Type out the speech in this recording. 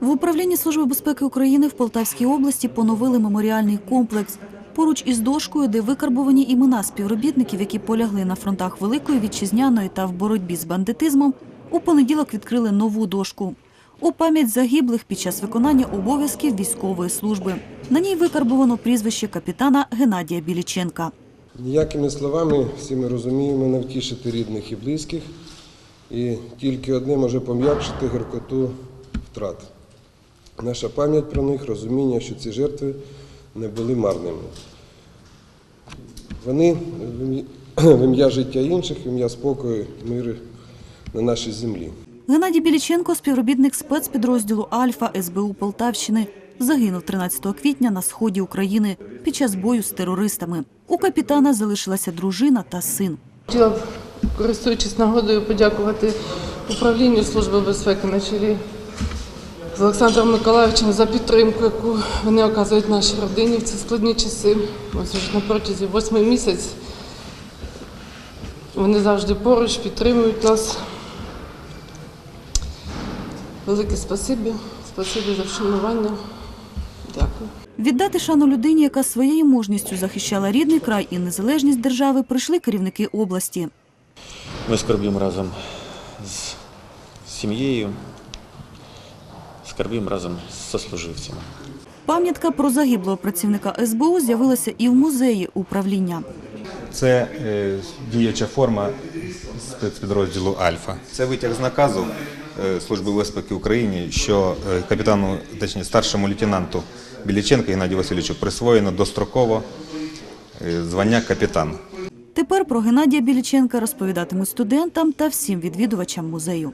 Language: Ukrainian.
В управлінні Служби безпеки України в Полтавській області поновили меморіальний комплекс. Поруч із дошкою, де викарбовані імена співробітників, які полягли на фронтах Великої Вітчизняної та в боротьбі з бандитизмом, у понеділок відкрили нову дошку. У пам'ять загиблих під час виконання обов'язків військової служби. На ній викарбовано прізвище капітана Геннадія Біліченка. Ніякими словами всі ми розуміємо не втішити рідних і близьких, і тільки одне може пом'якшити гіркоту втрат. Наша пам'ять про них, розуміння, що ці жертви не були марними. Вони в ім'я- життя інших, в ім'я спокою, миру на нашій землі. Геннадій Біліченко, співробітник спецпідрозділу Альфа СБУ Полтавщини, загинув 13 квітня на сході України під час бою з терористами. У капітана залишилася дружина та син. Користуючись нагодою, подякувати управлінню Служби безпеки на чолі з Олександром Миколаївичем за підтримку, яку вони оказують нашій родині в ці складні часи. Ось вже на протязі восьми місяць. Вони завжди поруч, підтримують нас. Велике спасибі. Спасибі за вшанування. Дякую. Віддати шану людині, яка своєю мужністю захищала рідний край і незалежність держави, прийшли керівники області. Ми скорбимо разом з сім'єю, скорбимо разом з сослуживцями. Пам'ятка про загиблого працівника СБУ з'явилася і в музеї управління. Це е, діяча форма спецпідрозділу Альфа. Це витяг з наказу е, Служби безпеки України, що е, капітану, точніше старшому лейтенанту Біліченка Геннадію Васильовичу присвоєно достроково е, звання капітан. Тепер про Геннадія Біліченка розповідатимуть студентам та всім відвідувачам музею.